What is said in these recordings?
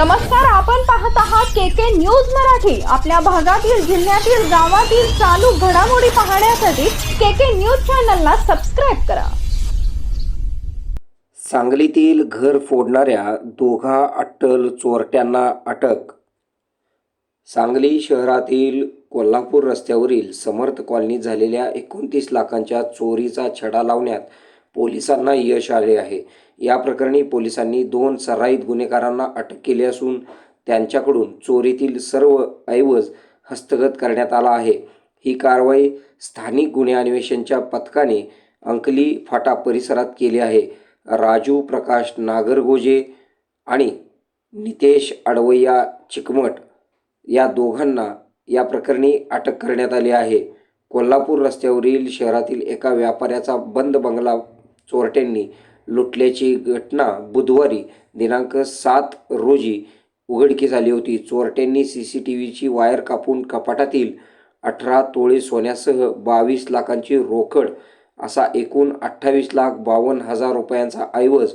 नमस्कार आपण पाहत आहात के के न्यूज मराठी. आपल्या भागातील जिल्ह्यातील गावातील चालू घडामोडी पाहण्यासाठी के के न्यूज चॅनलला सबस्क्राईब करा. सांगलीतील घर फोडणाऱ्या दोघा अट्टल चोरट्यांना अटक. सांगली शहरातील कोल्हापूर रस्त्यावरील समर्थ कॉलनीत झालेल्या एकोणतीस लाखांच्या चोरीचा छडा लावण्यात पोलिसांना यश आले आहे. या प्रकरणी पोलिसांनी दोन सराईत गुन्हेगारांना अटक केली असून त्यांच्याकडून चोरीतील सर्व ऐवज हस्तगत करण्यात आला आहे. ही कारवाई स्थानिक गुन्हे अन्वेषणच्या पथकाने अंकली फाटा परिसरात केली आहे. राजू प्रकाश नागरगोजे आणि नितेश अडवैया चिकमट या दोघांना या प्रकरणी अटक करण्यात आली आहे. कोल्हापूर रस्त्यावरील शहरातील एका व्यापाऱ्याचा बंद बंगला चोरट्यांनी लुटल्याची घटना बुधवारी दिनांक सात रोजी उघडकीस आली होती. चोरट्यांनी सी सी टी व्हीची वायर कापून कपाटातील अठरा तोळे सोन्यासह बावीस लाखांची रोकड असा एकूण अठ्ठावीस लाख बावन्न हजार रुपयांचा ऐवज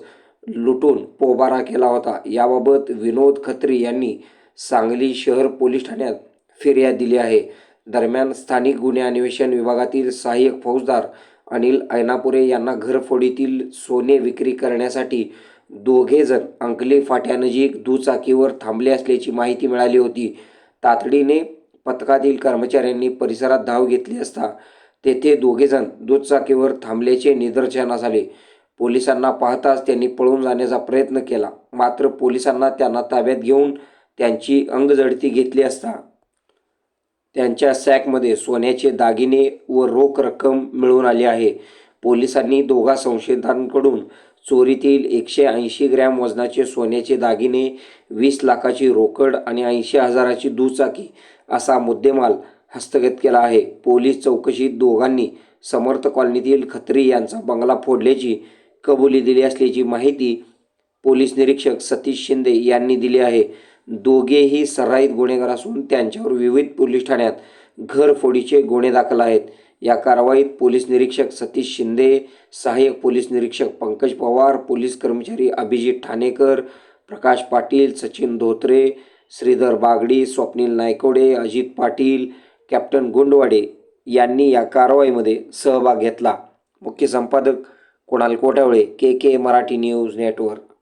लुटून पोबारा केला होता. याबाबत विनोद खत्री यांनी सांगली शहर पोलीस ठाण्यात फिर्याद दिली आहे. दरम्यान स्थानिक गुन्हे अन्वेषण विभागातील सहाय्यक फौजदार अनिल ऐनापुरे यांना घरफोडीतील सोने विक्री करण्यासाठी दोघेजण अंकली फाट्यानजीक दुचाकीवर थांबले असल्याची माहिती मिळाली होती. तातडीने पथकातील कर्मचाऱ्यांनी परिसरात धाव घेतली असता तेथे दोघेजण दुचाकीवर थांबल्याचे निदर्शनास आले. पोलिसांना पाहताच त्यांनी पळून जाण्याचा प्रयत्न केला. मात्र पोलिसांना त्यांना ताब्यात घेऊन त्यांची अंगजडती घेतली असता त्यांच्या सॅकमध्ये सोन्याचे दागिने व रोख रक्कम मिळून आली आहे. पोलिसांनी दोघा संशयितांकडून चोरीतील एकशे ऐंशी ग्रॅम वजनाचे सोन्याचे दागिने वीस लाखाची रोकड आणि ऐंशी हजाराची दुचाकी असा मुद्देमाल हस्तगत केला आहे. पोलीस चौकशीत दोघांनी समर्थ कॉलनीतील खत्री यांचा बंगला फोडल्याची कबुली दिली असल्याची माहिती पोलीस निरीक्षक सतीश शिंदे यांनी दिली आहे. दोघेही सराईत गुन्हेगार असून त्यांच्यावर विविध पोलीस ठाण्यात घरफोडीचे गुन्हे दाखल आहेत. या कारवाईत पोलीस निरीक्षक सतीश शिंदे सहाय्यक पोलीस निरीक्षक पंकज पवार पोलीस कर्मचारी अभिजित ठाणेकर प्रकाश पाटील सचिन धोत्रे श्रीधर बागडी स्वप्नील नायकोडे अजित पाटील कॅप्टन गोंडवाडे यांनी या कारवाईमध्ये सहभाग घेतला. मुख्य संपादक Kunal Kotawale K K Marathi news network.